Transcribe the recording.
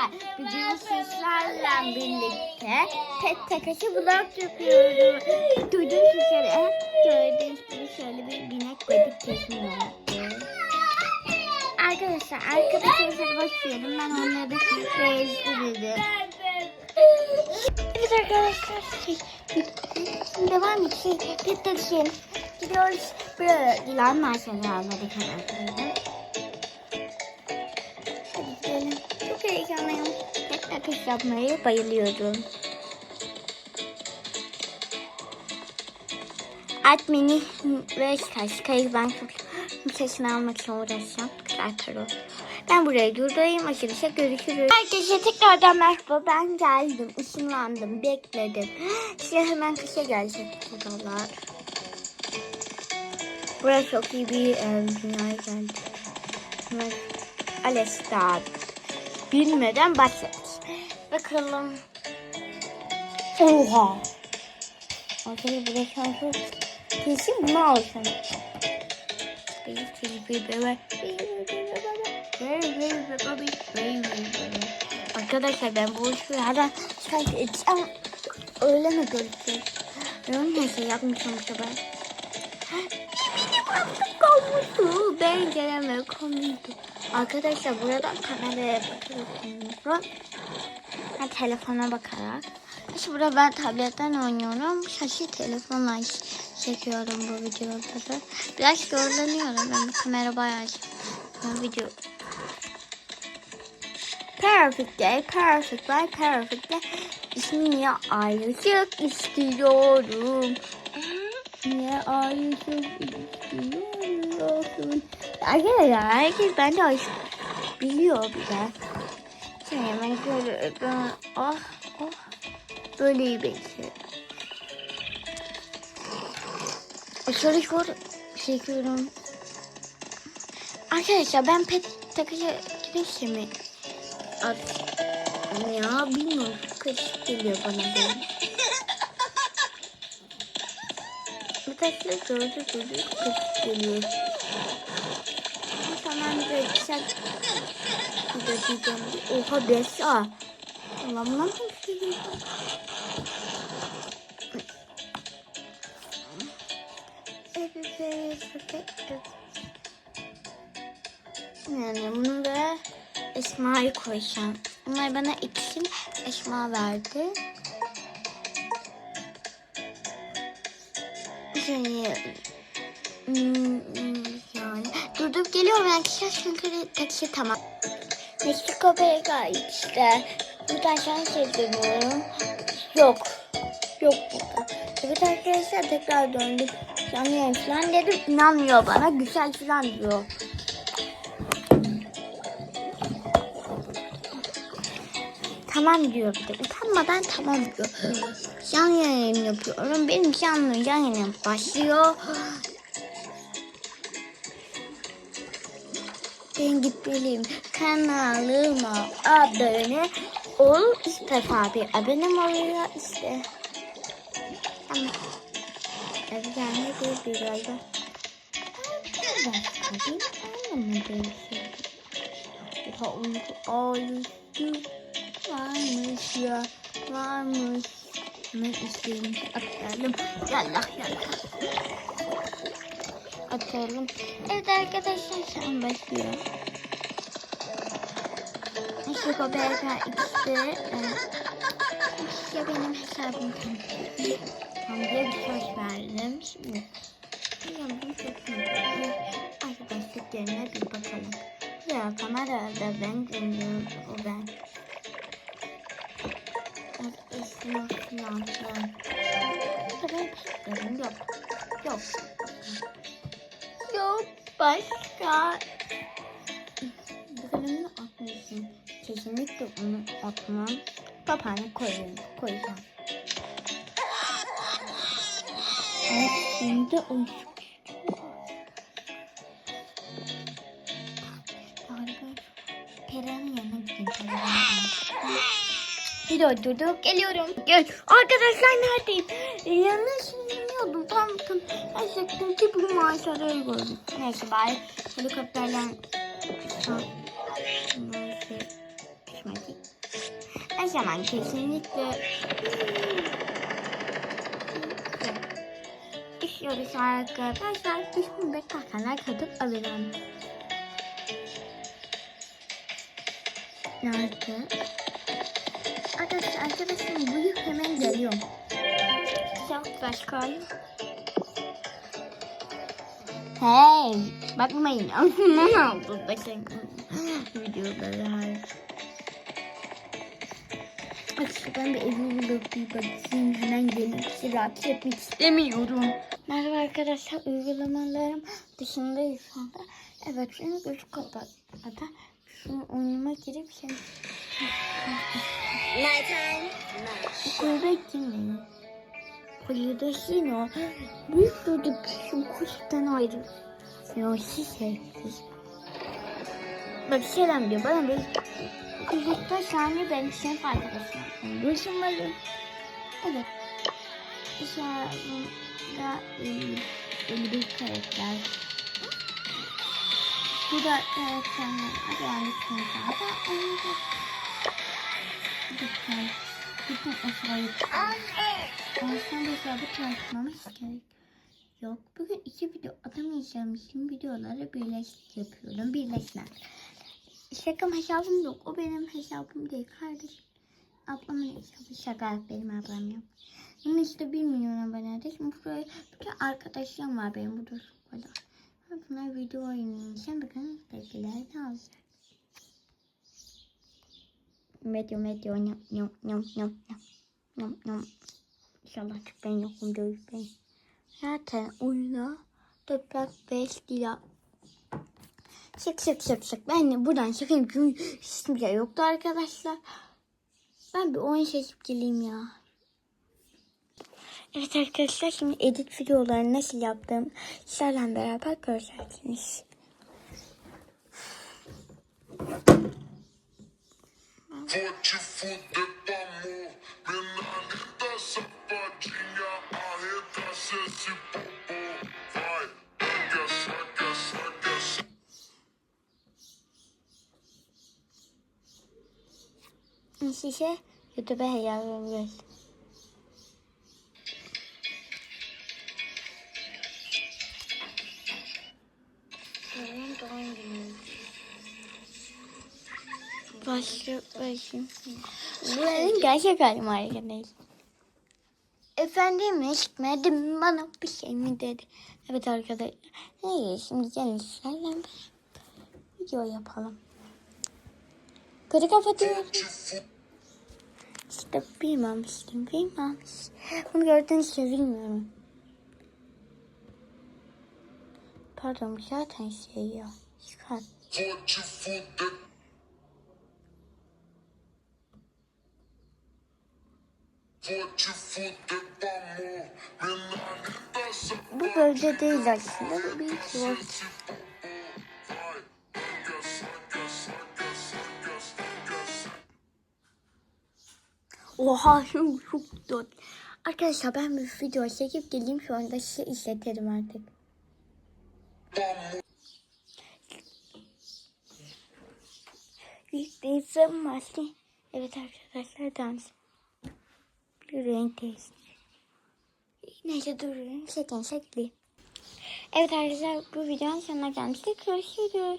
arkadaşlar. Bugün sizlerle birlikte pet takası vlog yapıyoruz. Gördüğünüz üzere, gördüğünüz gibi şöyle bir binek kesim oldu. Arkadaşlar arkadaşlar başlıyorum. Ben onları bezdirdim. Evet arkadaşlar. Şey, devam. Şey, pet takası gidiyoruz. Dilan maceraları kanalına. Hadi gidelim. Çok heyecanlıyım. Takış yapmayı bayılıyorum. Admini ve Kaşkay'ı ben çok sesini almak için uğraşacağım. Karo. Ben buraya durdurayım. Açılışa görüşürüz. Herkese tekrardan merhaba. Ben geldim. Işınlandım. Bekledim. Size hemen kışa gelecek odalar. Burası çok iyi bir e, dünyaya geldi. Evet. Alestad. Bilmeden başlarız. Bakalım. Oha. Arkadaşlar burada şansı kesin bunu bebe. Arkadaşlar ben bu işi hala şarj edeceğim. Öyle mi göreceğiz? Ben neyse yapmışım bu sefer. Ben geleme komiydi. Arkadaşlar buradan kameraya bakıyorsunuz. Ben telefona bakarak. İşte burada ben tabletten oynuyorum. Şaşı telefonla çekiyorum bu videoları. Biraz zorlanıyorum. Ben bu kamera bayağı bu video. Perfect day, perfect day, perfect day. İsmini ayrıcık istiyorum. Niye ayrıcık istiyorsun? Arkadaşlar herkes bence biliyor bir Şimdi ben böyle ben ah ah böyle iyi bekliyorum. Şöyle şöyle çekiyorum. Arkadaşlar ben pet takıcı girişi mi? At. Ya bilmiyorum. Karışık geliyor bana böyle. Bir takla gördü gördü karışık geliyor. Tamam böyle güzel. Diyeceğim. Oha besa. Allah'ım lan Yani bunu da Esma'yı koyacağım. Onlar bana ikisini Esma verdi. Şey, hmm, yani durdup geliyorum kişi çünkü taksi tamam. Meksiko Pega işte. Buradan şans ediyorum. Yok. Yok burada. Evet arkadaşlar tekrar döndüm. Canlı yayın falan dedim. İnanmıyor bana. Güzel falan diyor. Tamam diyor bir de. Utanmadan tamam diyor. Canlı yayın yapıyorum. Benim canlı yayınım başlıyor. Ben gitmeliyim. Kanalıma abone ol. İlk defa bir abonem oluyor işte. Ama evlenme bir bir oldu. Başka bir anlamadım şey. Oha uyku ağlısı varmış ya varmış. Hemen isteğimi atalım. Yallah yallah. Atalım. Evet arkadaşlar şu an başlıyor. İşte bu BK X'de işte benim hesabım tam diye bir söz verdim. Şimdi mutluyum. Arkadaşlıklarına bir bakalım. Ya kamerada ben görünüyorum o ben. Falan filan. Tabii ben yok. Yok. Başka. Bölümünü atmışsın. Kesinlikle onu atmam. Papağanı koyayım, koyacağım. Evet, şimdi o Pera'nın yanına gideyim. Video durduk geliyorum. Gel. Arkadaşlar neredeyim? Yanlış bilmiyordum. Tam tam. Gerçekten ki bu maşarayı gördüm. Neyse bari. Neyse. Düşmedik. zaman kesinlikle İşiyoruz arkadaşlar. İsmi beklerkenler kadın alırım. Nerede? Arkadaşlar arkadaşım buyur hemen geliyorum. Kal. Hey, bakmayın. Aklımdan aldı bakın. Videoları her. Açıkçası ben bir bulup bir bakayım. Hemen gelip sizi rahatsız etmek istemiyorum. Merhaba arkadaşlar. Uygulamalarım dışında şu anda. Evet şimdi göz kapat. Hatta şu oyunuma girip şey... Nighttime. Kulübe girmeyin. O. Büyük çocuk şu kuştan ayrı. Ya sessiz. Bak selam diyor bana böyle. Kulüpte saniye ben sınıf arkadaşım. Görüşmedim. Evet. Dışarıda e, bir karakter. Bu da karakterler. Hadi yani karakter. Hatta onu da Lütfen. Lütfen o sırayı Olsan da hesabı çalışmamız gerek. Yok. Bugün iki video atamayacağım için videoları birleşik yapıyorum. Birleşme. Şakam hesabım yok. O benim hesabım değil kardeşim. Ablamın hesabı şaka benim ablam yok. Bunun işte 1 milyon. Şimdi şöyle bütün arkadaşlarım var benim şu kadar. Bunlar video oynayacağım. Bakın tepkiler ne alacak. Medyo medyo nyam nyam nyam nyam nyam nyam. İnşallah çok ben yokum değil ben. Zaten oyuna toprak 5 lira. Şık şık şık şık. Ben de buradan çıkayım çünkü hiçbir şey yoktu arkadaşlar. Ben bir oyun seçip geleyim ya. Evet arkadaşlar şimdi edit videolarını nasıl yaptığım sizlerle beraber göreceksiniz. Vou te fuder com amor. Menina safadinha. Size YouTube'a yazabiliriz. Benim doğum günüm. Başlı başım. Bu benim gerçek halim arkadaş. Efendim eşitmedim bana bir şey mi dedi. Evet arkadaşlar. Neyse şimdi gelin sizlerle video yapalım. Kırı kapatıyorum. İşte bilmemiştim, bilmemiş. Bunu gördüğünüz için bilmiyorum. Pardon zaten şey ya. Çıkar. Bu böyle değil aslında. Bir saca. Oha şu çok güzel. Arkadaşlar ben bir video çekip geleyim şu anda size izletirim artık. İzleyeceğim maçı. Evet arkadaşlar dans. Renk değişti. Neyse durun. Şekin şekli. Evet arkadaşlar bu videonun sonuna gelmiştik. Görüşürüz.